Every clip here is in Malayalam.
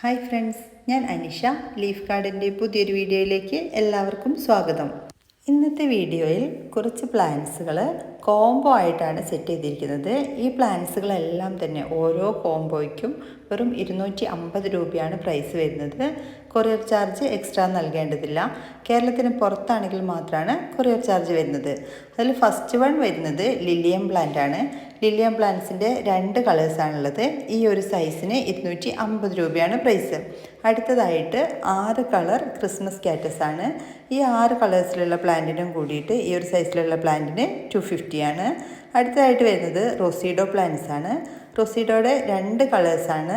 ഹായ് ഫ്രണ്ട്സ് ഞാൻ അനിഷ ലീഫ് കാർഡിന്റെ പുതിയൊരു വീഡിയോയിലേക്ക് എല്ലാവർക്കും സ്വാഗതം. ഇന്നത്തെ വീഡിയോയിൽ കുറച്ച് പ്ലാന്റ്സുകൾ കോംബോ ആയിട്ടാണ് സെറ്റ് ചെയ്തിരിക്കുന്നത്. ഈ പ്ലാന്റ്സുകളെല്ലാം തന്നെ ഓരോ കോംബോയ്ക്കും വെറും ഇരുന്നൂറ്റി അമ്പത് രൂപയാണ് പ്രൈസ് വരുന്നത്. കൊറിയർ ചാർജ് എക്സ്ട്രാ നൽകേണ്ടതില്ല. കേരളത്തിന് പുറത്താണെങ്കിൽ മാത്രമാണ് കൊറിയർ ചാർജ് വരുന്നത്. അതിൽ ഫസ്റ്റ് വൺ വരുന്നത് ലില്ലിയം പ്ലാന്റ് ആണ്. ലില്ലിയം പ്ലാന്റ്സിന്റെ രണ്ട് കളേഴ്സാണുള്ളത് ഈ ഒരു സൈസിന് ഇരുന്നൂറ്റി അമ്പത് രൂപയാണ് പ്രൈസ് അടുത്തതായിട്ട് ആറ് കളർ ക്രിസ്മസ് കാറ്റസ് ആണ്. ഈ ആറ് കളേഴ്സിലുള്ള പ്ലാന്റിനും കൂടിയിട്ട് ഈ ഒരു സൈസിലുള്ള പ്ലാന്റിന് ടു ഫിഫ്റ്റിയാണ് അടുത്തതായിട്ട് വരുന്നത് റോസീഡോ പ്ലാന്റ്സ് ആണ്. റൊസീഡോയുടെ രണ്ട് കളേഴ്സാണ്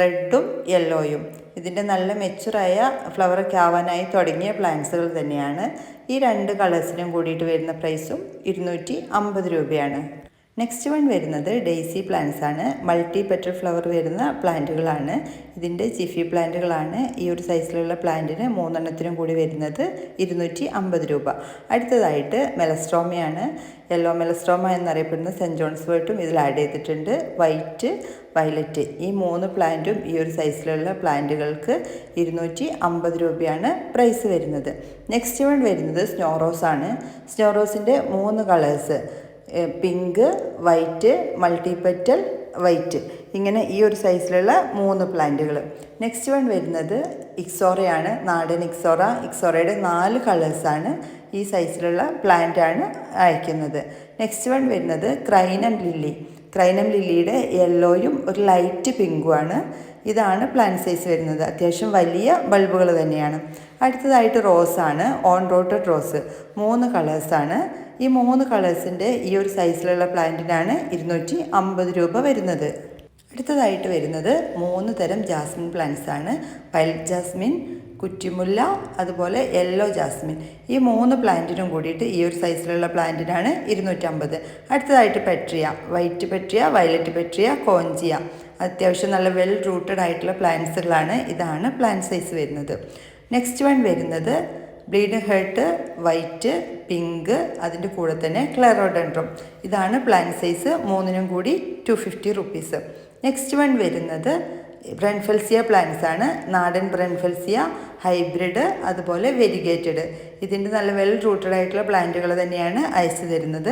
റെഡും യെല്ലോയും ഇതിന്റെ നല്ല മെച്ചുറായ ഫ്ലവറൊക്കെ ആവാനായി തുടങ്ങിയ പ്ലാന്റ്സുകൾ തന്നെയാണ്. ഈ രണ്ട് കളേഴ്സിനും കൂടിയിട്ട് വരുന്ന പ്രൈസും ഇരുന്നൂറ്റി അമ്പത് രൂപയാണ്. നെക്സ്റ്റ് വൺ വരുന്നത് ഡെയ്സി പ്ലാന്റ്സ് ആണ്. മൾട്ടി പെറ്റൽ ഫ്ലവർ വരുന്ന പ്ലാന്റുകളാണ്. ഇതിന്റെ ചിഫി പ്ലാന്റുകളാണ്. ഈ ഒരു സൈസിലുള്ള പ്ലാന്റിന് മൂന്നെണ്ണത്തിനും കൂടി വരുന്നത് ഇരുന്നൂറ്റി അമ്പത് രൂപ. അടുത്തതായിട്ട് മെലസ്ട്രോമയാണ് യെല്ലോ മെലസ്ട്രോമ എന്നറിയപ്പെടുന്ന സെന്റ് ജോൺസ് വേർട്ടും ഇതിൽ ആഡ് ചെയ്തിട്ടുണ്ട്. വൈറ്റ് വയലറ്റ് ഈ മൂന്ന് പ്ലാന്റും ഈ ഒരു സൈസിലുള്ള പ്ലാന്റുകൾക്ക് ഇരുന്നൂറ്റി അമ്പത് രൂപയാണ് പ്രൈസ് വരുന്നത്. നെക്സ്റ്റ് വൺ വരുന്നത് സ്നോറോസ് ആണ്. സ്നോറോസിന്റെ മൂന്ന് colours pink white multi petal white. ഇങ്ങനെ ഈ ഒരു സൈസിലുള്ള മൂന്ന് പ്ലാന്റുകൾ നെക്സ്റ്റ് വൺ വരുന്നത് ഇക്സോറയാണ്. നാടൻ ഇക്സോറ. ഇക്സോറയുടെ നാല് കളേഴ്സാണ് ഈ സൈസിലുള്ള പ്ലാന്റാണ് അയക്കുന്നത്. നെക്സ്റ്റ് വൺ വരുന്നത് ക്രൈൻ ആൻഡ് ലില്ലി. ക്രൈനം ലില്ലിയുടെ യെല്ലോയും ഒരു ലൈറ്റ് പിങ്കുമാണ്. ഇതാണ് പ്ലാന്റ് സൈസ് വരുന്നത്. അത്യാവശ്യം വലിയ ബൾബുകൾ തന്നെയാണ്. അടുത്തതായിട്ട് റോസാണ് ഓൺ റോട്ടഡ് റോസ്. മൂന്ന് കളേഴ്സാണ് ഈ മൂന്ന് കളേഴ്സിന്റെ ഈ ഒരു സൈസിലുള്ള പ്ലാന്റിനാണ് ഇരുന്നൂറ്റി അമ്പത് രൂപ വരുന്നത്. അടുത്തതായിട്ട് വരുന്നത് മൂന്ന് തരം ജാസ്മിൻ പ്ലാന്റ്സ് ആണ്. വൈൽഡ് ജാസ്മിൻ കുറ്റിമുല്ല അതുപോലെ യെല്ലോ ജാസ്മിൻ ഈ മൂന്ന് പ്ലാന്റിനും കൂടിയിട്ട് ഈ ഒരു സൈസിലുള്ള പ്ലാന്റിനാണ് ഇരുന്നൂറ്റമ്പത്. അടുത്തതായിട്ട് petrea white petrea violet petrea കോഞ്ചിയ. അത്യാവശ്യം നല്ല വെൽ റൂട്ടഡ് ആയിട്ടുള്ള പ്ലാന്റ്സുകളാണ് ഇതാണ് പ്ലാന്റ് സൈസ് വരുന്നത്. നെക്സ്റ്റ് വൺ വരുന്നത് ബ്ലീഡ് ഹേർട്ട് വൈറ്റ് പിങ്ക് അതിന്റെ കൂടെ തന്നെ ക്ലെറോഡൻഡ്രം ഇതാണ് പ്ലാന്റ് സൈസ് മൂന്നിനും കൂടി two fifty rupees next one വരുന്നത് ബ്രൻഫെൽസിയ പ്ലാന്റ്സ് ആണ്. നാടൻ ബ്രൻഫെൽസിയ ഹൈബ്രിഡ് അതുപോലെ വെരിഗേറ്റഡ്. ഇതിന്റെ നല്ല വെൽ റൂട്ടഡ് ആയിട്ടുള്ള പ്ലാന്റുകൾ തന്നെയാണ് അയച്ചു തരുന്നത്.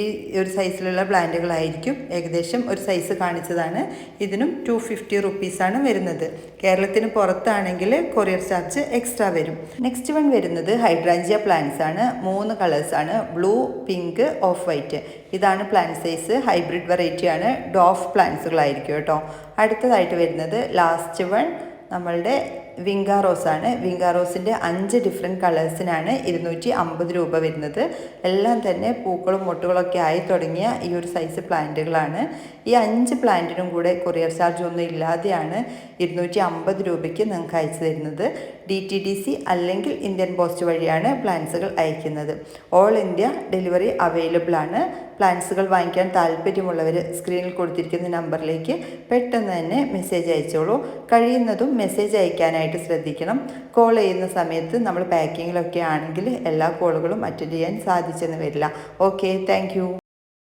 ഈ ഒരു സൈസിലുള്ള പ്ലാന്റുകളായിരിക്കും ഏകദേശം ഒരു സൈസ് കാണിച്ചതാണ്. ഇതിനും ടു ഫിഫ്റ്റി റുപ്പീസാണ് വരുന്നത്. കേരളത്തിന് പുറത്താണെങ്കിൽ കൊറിയർ ചാർജ് എക്സ്ട്രാ വരും. നെക്സ്റ്റ് വൺ വരുന്നത് ഹൈഡ്രാഞ്ചിയ പ്ലാന്റ്സ് ആണ്. മൂന്ന് കളേഴ്സാണ് ബ്ലൂ പിങ്ക് ഓഫ് വൈറ്റ് ഇതാണ് പ്ലാന്റ് സൈസ് ഹൈബ്രിഡ് വെറൈറ്റിയാണ് ഡോഫ് പ്ലാന്റ്സുകളായിരിക്കും കേട്ടോ. അടുത്തതായിട്ട് വരുന്നത് ലാസ്റ്റ് വൺ നമ്മളുടെ വിങ്കാറോസാണ് വിങ്കാറോസിന്റെ അഞ്ച് ഡിഫറെന്റ് കളേഴ്സിനാണ് ഇരുന്നൂറ്റി അമ്പത് രൂപ വരുന്നത്. എല്ലാം തന്നെ പൂക്കളും മുട്ടുകളൊക്കെ ആയി തുടങ്ങിയ ഈ ഒരു സൈസ് പ്ലാന്റുകളാണ്. ഈ അഞ്ച് പ്ലാന്റിനും കൂടെ കൊറിയർ ചാർജ് ഒന്നും ഇല്ലാതെയാണ് ഇരുന്നൂറ്റി അമ്പത് രൂപയ്ക്ക് നിങ്ങൾക്ക് അയച്ചു തരുന്നത്. ഡി ടി ഡി സി അല്ലെങ്കിൽ ഇന്ത്യൻ പോസ്റ്റ് വഴിയാണ് പ്ലാന്റ്സുകൾ അയക്കുന്നത്. ഓൾ ഇന്ത്യ ഡെലിവറി അവൈലബിൾ ആണ്. പ്ലാൻസുകൾ വാങ്ങിക്കാൻ താല്പര്യമുള്ളവർ സ്ക്രീനിൽ കൊടുത്തിരിക്കുന്ന നമ്പറിലേക്ക് പെട്ടെന്ന് തന്നെ മെസ്സേജ് അയച്ചോളൂ. കഴിയുന്നതും മെസ്സേജ് അയക്കാനായിട്ട് ശ്രദ്ധിക്കണം. കോൾ ചെയ്യുന്ന സമയത്ത് നമ്മൾ പാക്കിങ്ങിലൊക്കെ ആണെങ്കിൽ എല്ലാ കോളുകളും അറ്റൻഡ് ചെയ്യാൻ സാധിച്ചെന്ന് വരില്ല. Okay thank